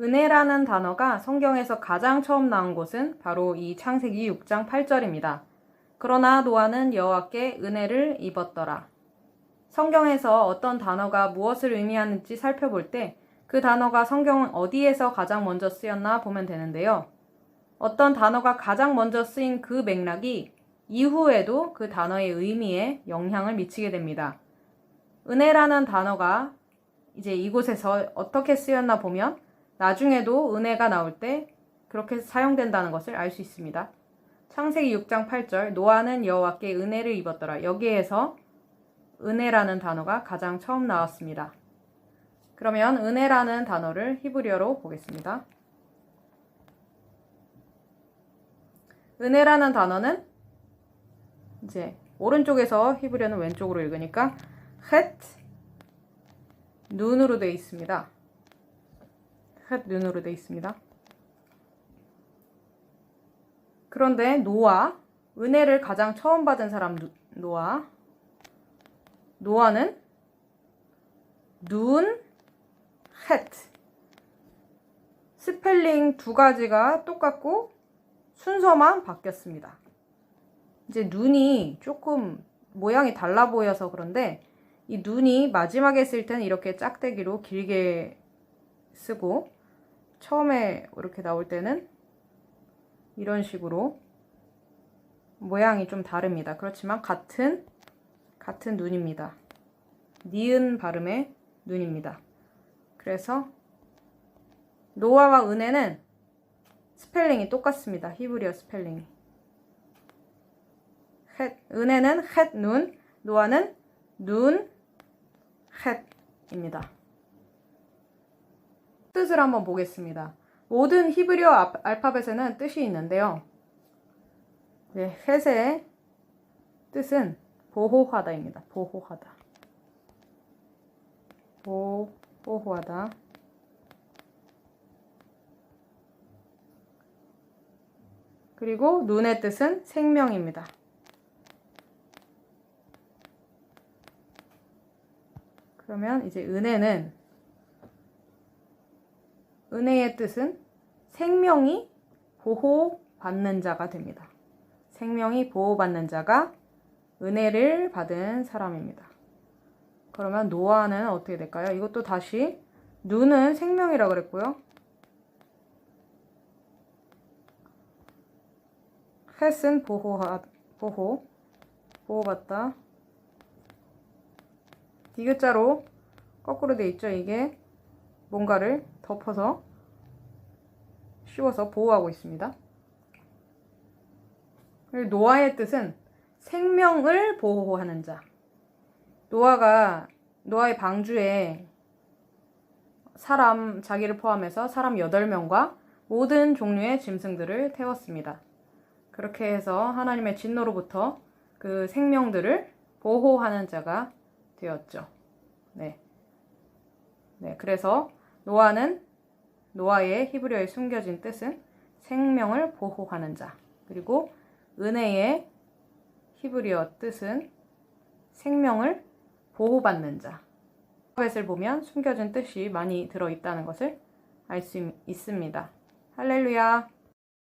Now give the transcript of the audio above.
은혜라는 단어가 성경에서 가장 처음 나온 곳은 바로 이 창세기 6장 8절입니다. 그러나 노아는 여호와께 은혜를 입었더라. 성경에서 어떤 단어가 무엇을 의미하는지 살펴볼 때 그 단어가 성경은 어디에서 가장 먼저 쓰였나 보면 되는데요. 어떤 단어가 가장 먼저 쓰인 그 맥락이 이후에도 그 단어의 의미에 영향을 미치게 됩니다. 은혜라는 단어가 이제 이곳에서 어떻게 쓰였나 보면 나중에도 은혜가 나올 때 그렇게 사용된다는 것을 알 수 있습니다. 창세기 6장 8절 노아는 여호와께 은혜를 입었더라. 여기에서 은혜라는 단어가 가장 처음 나왔습니다. 그러면 은혜라는 단어를 히브리어로 보겠습니다. 은혜라는 단어는 이제 오른쪽에서 히브리어는 왼쪽으로 읽으니까 헷 눈으로 되어 있습니다. 헷 눈으로 되어 있습니다. 그런데 노아 은혜를 가장 처음 받은 사람 노아 노아는 눈헷 스펠링 두 가지가 똑같고 순서만 바뀌었습니다. 이제 눈이 조금 모양이 달라 보여서 그런데 이 눈이 마지막에 쓸 때는 이렇게 짝대기로 길게 쓰고 처음에 이렇게 나올 때는 이런 식으로 모양이 좀 다릅니다. 그렇지만 같은 같은 눈입니다. 니은 발음의 눈입니다. 그래서 노아와 은혜는 스펠링이 똑같습니다. 히브리어 스펠링이. 헷, 은혜는 헷 눈, 노아는 눈 헷입니다. 뜻을 한번 보겠습니다. 모든 히브리어 알파벳에는 뜻이 있는데요. 네, 헷의 뜻은 보호하다입니다. 보호하다. 보, 보호하다. 그리고 눈의 뜻은 생명입니다. 그러면 이제 은혜는 은혜의 뜻은 생명이 보호받는 자가 됩니다. 생명이 보호받는 자가 은혜를 받은 사람입니다. 그러면 노아는 어떻게 될까요? 이것도 다시 눈은 생명이라 그랬고요. 햇은 보호하, 보호, 보호받다. 디귿자로 거꾸로 돼 있죠. 이게 뭔가를 덮어서 씌워서 보호하고 있습니다. 노아의 뜻은 생명을 보호하는 자. 노아가 노아의 방주에 사람 자기를 포함해서 사람 8명과 모든 종류의 짐승들을 태웠습니다. 그렇게 해서 하나님의 진노로부터 그 생명들을 보호하는 자가 되었죠. 네. 네, 그래서 노아는 노아의 히브리어에 숨겨진 뜻은 생명을 보호하는 자. 그리고 은혜의 히브리어 뜻은 생명을 보호받는 자. 알파벳을 보면 숨겨진 뜻이 많이 들어 있다는 것을 알 수 있습니다. 할렐루야.